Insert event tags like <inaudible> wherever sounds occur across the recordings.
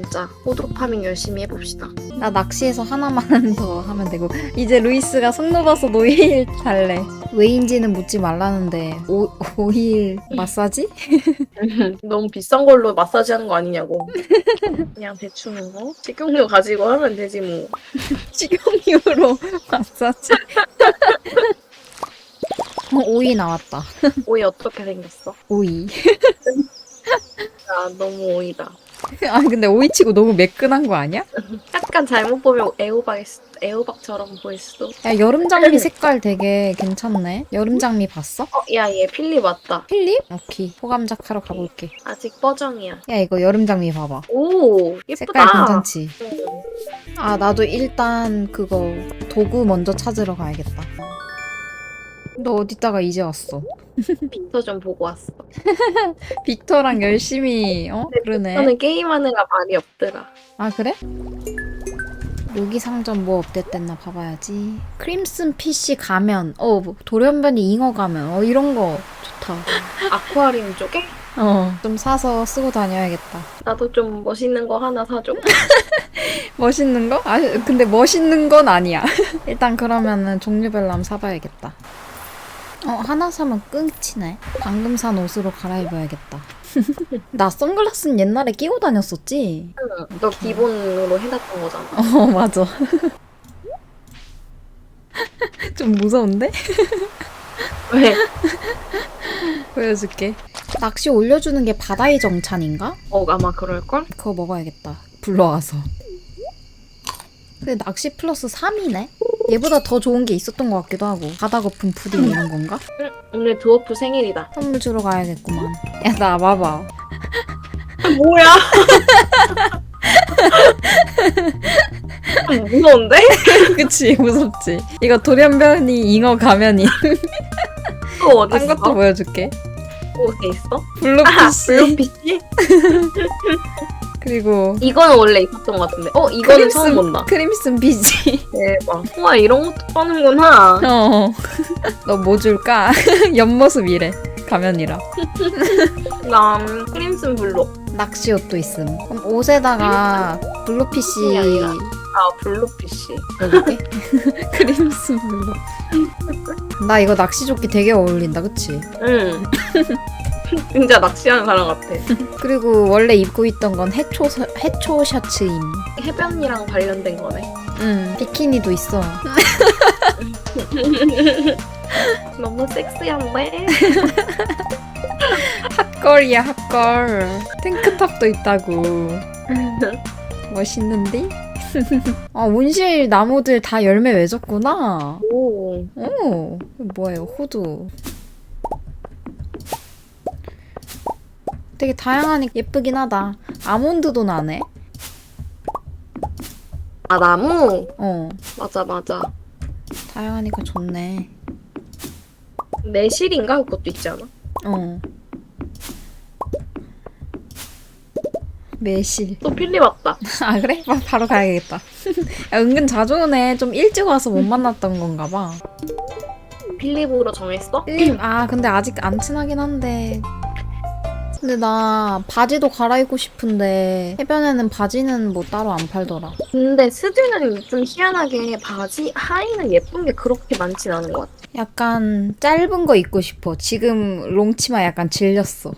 진짜 호두 파밍 열심히 해봅시다. 나 낚시해서 하나만 <laughs> 더 하면 되고 이제 루이스가 손 넘어서 노일 달래 왜인지는 묻지 말라는데 오, 오일 마사지? <laughs> 너무 비싼 걸로 마사지 하는 거 아니냐고. <laughs> 그냥 대충 뭐 식용유 가지고 하면 되지 뭐. 식용유로 마사지 어, 오이 나왔다 오이 어떻게 생겼어? 오이 아 너무 오이다. <laughs> 아 근데 오이치고 너무 매끈한 거 아니야? 약간 잘못 보면 애호박 애호박처럼 보일 수도. 야 여름 장미 색깔 되게 괜찮네 여름 장미 봤어? 어, 야, 얘 필립 왔다. 필립? 오케이 호감작 하러 가볼게 아직 버정이야. 야 이거 여름 장미 봐봐 오, 예쁘다. 색깔 괜찮지? 응. 아 나도 일단 그거 도구 먼저 찾으러 가야겠다. 너 어디다가 이제 왔어? 빅터 좀 보고 왔어. <laughs> 빅터랑 열심히 어 그러네. 저는 게임하느라 말이 없더라. 아 그래? 여기 상점 뭐 업데이트했나 봐봐야지. 크림슨 PC 가면 어 뭐, 돌연변이 잉어 가면 어 이런 거 좋다. <laughs> 아쿠아리움 쪽에? 어 좀 사서 쓰고 다녀야겠다. 나도 좀 멋있는 거 하나 사줘. <laughs> 멋있는 거? 아 근데 멋있는 건 아니야. 일단 그러면은 종류별로 한번 사봐야겠다. 어 하나 사면 끝이네. 방금 산 옷으로 갈아입어야겠다. <laughs> 나 선글라스는 옛날에 끼고 다녔었지. 응, 너 기본으로 해놨던 거잖아. 어 <laughs> 맞아. <laughs> 좀 무서운데? 왜? 보여줄게. 낚시 올려주는 게 바다의 정찬인가? 어, 아마 그럴걸? 그거 먹어야겠다. 불러와서. 근데 낚시 플러스 3이네? 얘보다 더 좋은 게 있었던 것 같기도 하고. 바다 거품 푸딩 이런 건가? 응, 오늘 드워프 생일이다. 선물 주러 가야겠구만. 야, 나 봐봐. 뭐야? 무서운데? 그치, 무섭지? 이거 돌연변이 잉어 가면이. 또 어디 딴 있어? 것도 보여줄게. 어디 있어? 아, 블루피쉬. 블루피쉬? 그리고 이거는 원래 있었던 것 같은데. 어, 이거는 처음 본다. 크림슨 비지. <laughs> 대박. 우와, 이런 것도 파는구나. 어. 너 뭐 줄까? <laughs> 옆모습 이래. 가면이라. 난 크림슨 블루. 낚시 옷도 있음. 그럼 옷에다가 블루피쉬 아니라. 아, 블루피쉬. <laughs> 크림슨 블루. 나 이거 낚시 조끼 되게 어울린다, 그치? 응. <laughs> 진짜 낚시하는 사람 같아. <laughs> 그리고 원래 입고 있던 건 해초, 서- 해초 셔츠임. 해변이랑 관련된 거네. 응, 비키니도 있어. <laughs> 너무 섹시한데? 핫걸이야, 핫걸. 탱크탑도 있다고. 멋있는데? 아, 온실 나무들 다 열매 맺었구나. 오. 오, 이거 뭐예요? 호두. 되게 다양하니 예쁘긴 하다. 아몬드도 나네. 아, 나무? 어, 맞아, 맞아. 다양하니까 좋네. 매실인가? 그것도 있지 않아? 어. 매실. 또 필리 왔다. <laughs> 아 그래? 바, 바로 가야겠다. <laughs> 야, 은근 자주 오네. 좀 일찍 와서 못 만났던 건가 봐. 필립으로 정했어? 필립, 아 근데 아직 안 친하긴 한데. 근데 나 바지도 갈아입고 싶은데 해변에는 바지는 뭐 따로 안 팔더라. 근데 스드는 좀 희한하게 바지 하의는 예쁜 게 그렇게 많진 않은 것 같아. 약간 짧은 거 입고 싶어. 지금 롱치마 약간 질렸어.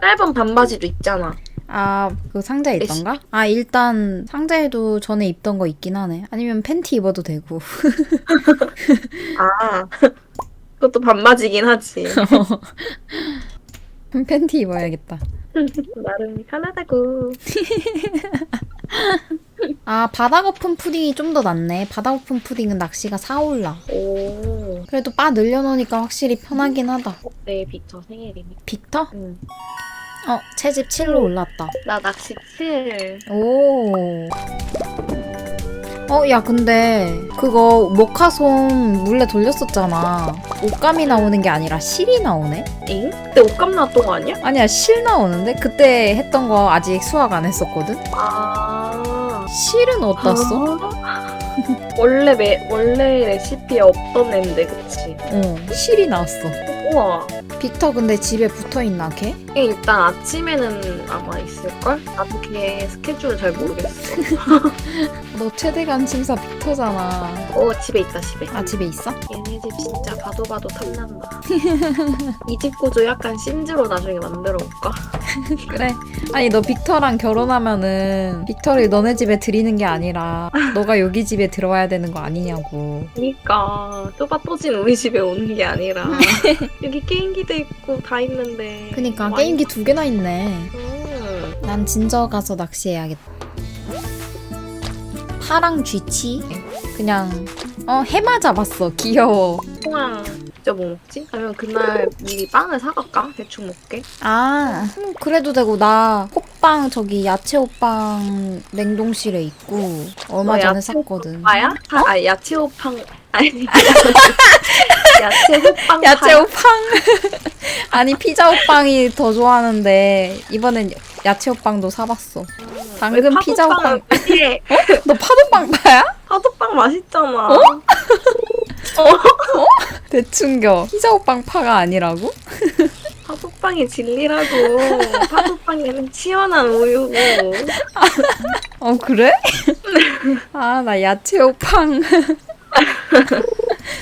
짧은 반바지도 있잖아. 아, 그 상자에 있던가? 아, 일단 상자에도 전에 입던 거 있긴 하네. 아니면 팬티 입어도 되고. <laughs> 아, 그것도 반바지긴 하지. <laughs> 팬티 입어야겠다. <laughs> 나름 편하다고. <laughs> 아, 바다 거품 푸딩이 좀 더 낫네. 바다 거품 푸딩은 낚시가 사올라. 오, 그래도 바 늘려놓으니까 확실히 편하긴 하다. 내 빅터 생일이네. 빅터? 응. 어, 채집 7로 올랐다. 나 낚시 7. 오. 어, 야, 근데 그거 모카솜 물레 돌렸었잖아. 옷감이 나오는 게 아니라 실이 나오네? 잉? 그때 옷감 나왔던 거 아니야? 아니야, 실 나오는데? 그때 했던 거 아직 수확 안 했었거든? 아. 실은 써? 아. <laughs> 원래 매, 원래 레시피에 없던 앤데, 그치? 어, 실이 나왔어. 우와. 빅터 근데 집에 붙어 있나 걔? 걔 일단 아침에는 아마 있을걸? 나도 걔 스케줄을 잘 모르겠어. <laughs> 너 최대 관심사 빅터잖아. 어, 집에 있다, 집에. 아 집에 있어? 얘네 집 진짜 봐도 봐도 탐난다. 이 집 구조 약간 신즈로 나중에 만들어 볼까? <laughs> 그래. 아니 너 빅터랑 결혼하면은 빅터를 너네 집에 들이는 게 아니라 너가 여기 집에 들어와야 되는 거 아니냐고. 그니까 터진 우리 집에 오는 게 아니라 <laughs> 여기 게임기도 있고 다 있는데. 그니까 와인- 게임기 두 개나 있네. 음. 난 진저 가서 낚시해야겠다. 파랑 쥐치? 그냥 어 해마 잡았어. 귀여워. 통황 진짜 뭐 먹지? 아니면 그날 미리 빵을 사갈까? 대충 먹게. 아 음, 그래도 되고 나 호빵 저기 야채 호빵 냉동실에 있고 얼마 어, 전에 야채 샀거든. 마야? 아, 아 야채 호빵 아니 <laughs> 야채 호빵 야채 파야? 호빵 아니 피자 호빵이 더 좋아하는데 이번엔 야채 호빵도 사봤어. 방금 왜 피자 파도빵을 왜너 파도빵 파야? 파도빵 맛있잖아. 어? 대충겨. 피자 호빵 파가 아니라고? 파도빵이 진리라고. 파도빵에는 치연한 우유고. <laughs> 어 그래? <laughs> 아 나 야채 호빵. <laughs>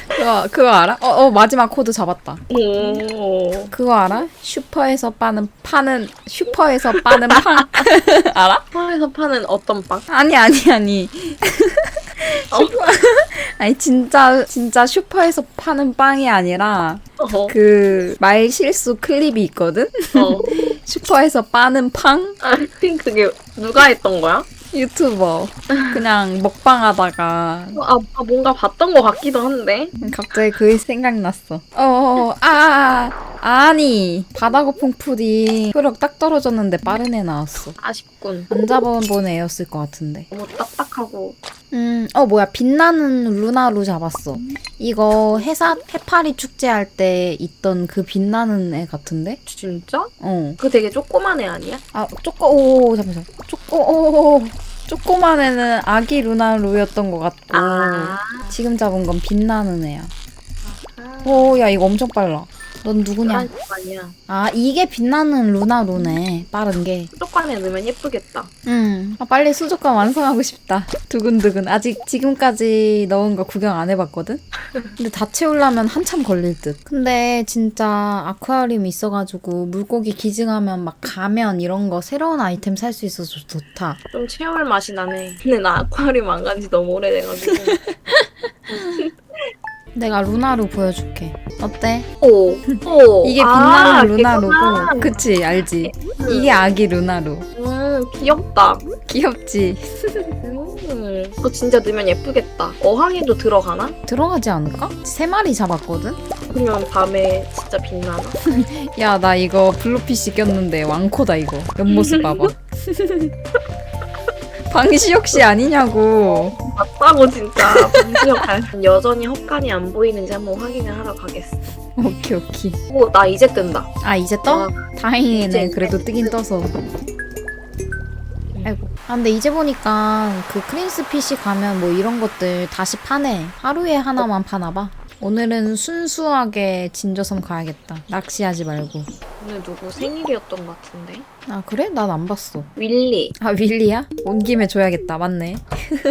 그거 그거 알아? 어, 어 마지막 코드 잡았다. 오. 그거 알아? 슈퍼에서 파는 파는 슈퍼에서 파는 빵 알아? 서울에서 파는 어떤 빵? 아니 아니 아니. 어? <laughs> 아니 진짜 진짜 슈퍼에서 파는 빵이 아니라 어. 그말 실수 클립이 있거든. 어. <laughs> 슈퍼에서 빠는 팡 아니 그게 누가 했던 거야? 유튜버 그냥 먹방하다가 아, 아 뭔가 봤던 것 같기도 한데. 갑자기 그 생각났어. 어, 아, 아, 아니 바다 거품 푸딩 효력 딱 떨어졌는데 빠른 애 나왔어. 아쉽군. 안 잡아본 애였을 것 같은데. 너무 딱딱하고. 음, 어 뭐야 빛나는 루나루 잡았어. 이거 해사 해파리 축제할 때 있던 그 빛나는 애 같은데? 진짜? 어. 그거 되게 조그만 애 아니야? 아 쪼꼬 오 잠깐만 쪼꼬 오 쪼꼬만 애는 아기 루나 루였던 것 같고 아. 지금 잡은 건 빛나는 애야. 아. 오야 이거 엄청 빨라. 넌 누구냐? 아니야. 아 이게 빛나는 루나루네 빠른 게. 수족관에 넣으면 예쁘겠다. 음. 아, 빨리 수족관 완성하고 싶다. 두근두근. 아직 지금까지 넣은 거 구경 안 해봤거든? 근데 다 채우려면 한참 걸릴 듯. 근데 진짜 아쿠아리움 있어가지고 물고기 기증하면 막 가면 이런 거 새로운 아이템 살 수 있어서 좋다. 좀 채울 맛이 나네. 근데 나 아쿠아리움 안 간지 너무 오래돼가지고. <laughs> 내가 루나루 보여줄게. 어때? 오. 오. 이게 아, 빛나는 루나루고. 걔구나. 그치, 알지? 음. 이게 아기 루나루. 음, 귀엽다. 귀엽지? 음, 그거 진짜 넣으면 예쁘겠다. 어항에도 들어가나? 들어가지 않을까? 세 마리 잡았거든? 그러면 밤에 진짜 빛나나? <laughs> 야, 나 이거 블루피쉬 꼈는데 왕코다, 이거. 옆모습 봐봐. <laughs> 방시혁 씨 아니냐고. 맞다고 진짜. 방지역 갈 여전히 헛간이 안 보이는지 한번 확인을 하러 가겠어. 오케이, 오케이. 오, 나 이제 뜬다. 아, 이제 떠? 아, 다행이네. 그래도 뜨긴 떠서. 아이고. 아, 근데 이제 보니까 그 크린스피쉬 가면 뭐 이런 것들 다시 파네. 하루에 하나만 파나봐. 오늘은 순수하게 진저섬 가야겠다. 낚시하지 말고. 오늘 누구 생일이었던 것 같은데? 아, 그래? 난 안 봤어. 윌리. 아, 윌리야? 온 김에 줘야겠다. 맞네.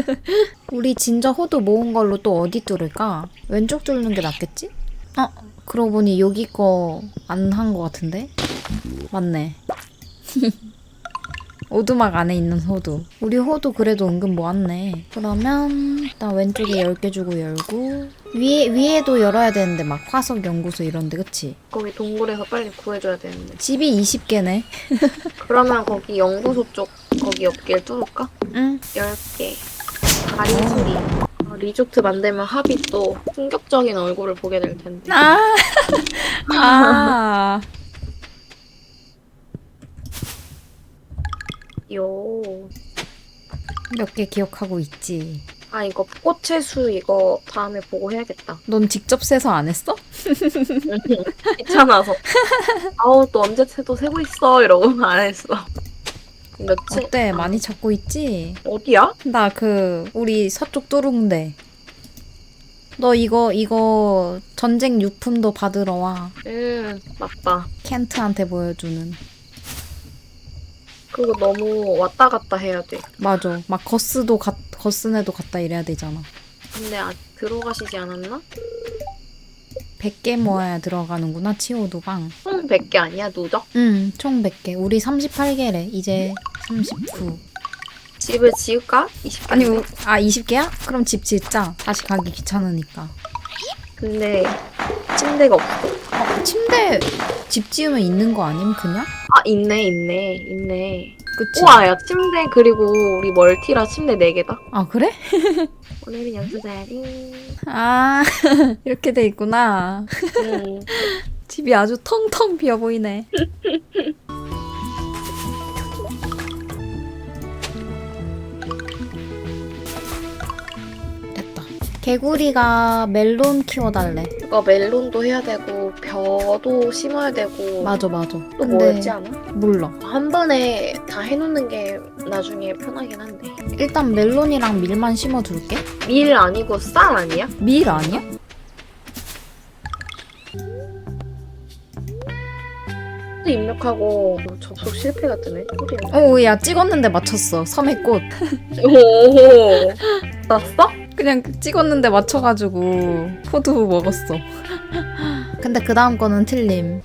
<laughs> 우리 진저 호두 모은 걸로 또 어디 뚫을까? 왼쪽 뚫는 게 낫겠지? 어, 그러고 보니 여기 거 안한거 같은데? 맞네. <laughs> 오두막 안에 있는 호두. 우리 호두 그래도 은근 모았네. 그러면 일단 왼쪽에 10개 주고 열고 위에, 위에도 열어야 되는데 막 화석 연구소 이런 데 그치? 거기 동굴에서 빨리 구해줘야 되는데. 집이 20개네. <laughs> 그러면 거기 연구소 쪽 거기 옆길 뚫을까? 응. 10개. 다리수리. 아, 리조트 만들면 합이 또 충격적인 얼굴을 보게 될 텐데. 아, <laughs> 아. 요. 몇 개 기억하고 있지. 아 이거 꽃채수 이거 다음에 보고 해야겠다. 넌 직접 세서 안 했어? <laughs> 귀찮아서. 아우 또 언제 채도 세고 있어 이러고 안 했어. 몇 채? 어때? 많이 찾고 있지? 어디야? 나 그 우리 서쪽 뚜룽대. 너 이거 이거 전쟁 유품도 받으러 와. 음 맞다. 켄트한테 보여주는. 그거 너무 왔다 갔다 해야 돼. 맞아. 막 거스도 가, 거스네도 갔다 이래야 되잖아. 근데 아직 들어가시지 않았나? 100개 모아야 들어가는구나, 치오도방. 총 100개 아니야 누적? 응, 총 100개. 우리 38개래. 이제 39. 집을 지을까? 20개. 아니, 우- 아, 20개야? 그럼 집 짓자. 다시 가기 귀찮으니까. 근데 침대가 없어. 어, 침대 집 지으면 있는 거 아님, 그냥? 아 있네 있네 있네. 그치? 우와 야 침대 그리고 우리 멀티라 침대 4개다. 아, 그래? <laughs> 오늘은 연수 자리. 아, <laughs> 이렇게 돼 있구나. 음. <laughs> 집이 아주 텅텅 비어 보이네. 개구리가 멜론 키워달래. 그거 멜론도 해야 되고 벼도 심어야 되고 맞아, 맞아. 또 뭐였지 않아? 몰라. 한 번에 다 해놓는 게 나중에 편하긴 한데 일단 멜론이랑 밀만 심어둘게. 밀 아니고 쌀 아니야? 밀 아니야? 또 입력하고 접속 실패가 뜨네 소리 어, 야 찍었는데 맞췄어. 섬의 꽃. <laughs> 오 났어? <laughs> 그냥 찍었는데 맞춰가지고 포도 먹었어. 근데 그 다음 거는 틀림.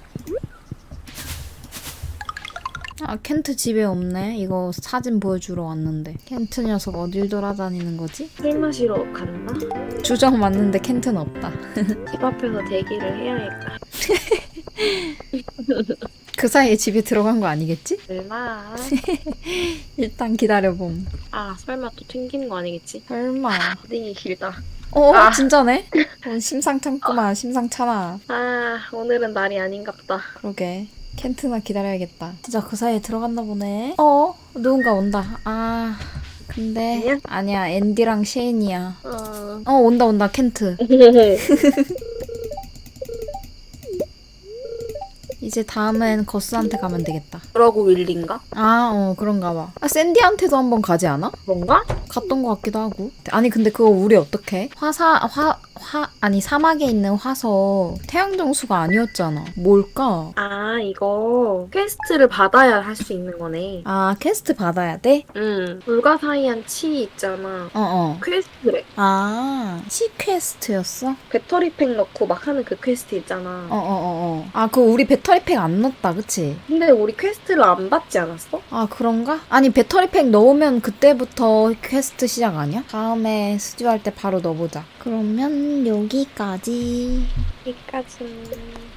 아 켄트 집에 없네. 이거 사진 보여주러 왔는데. 켄트 녀석 어딜 돌아다니는 거지? 술 마시러 갔나? 주정 맞는데 켄트는 없다. <laughs> 집 앞에서 대기를 해야겠다 <laughs> 그 사이에 집에 들어간 거 아니겠지? 설마 <laughs> 일단 기다려봄. 아 설마 또 튕기는 거 아니겠지? 설마. 딩이 길다 어 아. 진짜네? <laughs> 어, 심상찮구만. 심상찮아. 아 오늘은 날이 아닌갑다 그러게. 켄트나 기다려야겠다. 진짜 그 사이에 들어갔나 보네. 어? 누군가 온다. 아. 근데 아니야? 아니야 앤디랑 셰인이야. 어... 어 온다 온다 켄트. <laughs> 이제 다음엔 거스한테 가면 되겠다. 그러고 윌린가? 아 어 그런가 봐. 아 샌디한테도 한번 가지 않아? 뭔가? 갔던 것 같기도 하고. 아니 근데 그거 우리 어떻게? 화사 화 화 아니 사막에 있는 화서 태양 정수가 아니었잖아. 뭘까? 아 이거 퀘스트를 받아야 할 수 있는 거네 아 퀘스트 받아야 돼? 응 불가사의한 치 있잖아 어 어. 퀘스트래 아 시퀘스트였어? 배터리 팩 넣고 막 하는 그 퀘스트 있잖아 어 어 어 어. 아 그거 우리 배터리 팩 안 넣었다 그치? 근데 우리 퀘스트를 안 받지 않았어? 아 그런가? 아니 배터리 팩 넣으면 그때부터 퀘스트 시작 아니야? 다음에 스튜 할때 바로 넣어보자. 그러면 여기까지. 여기까지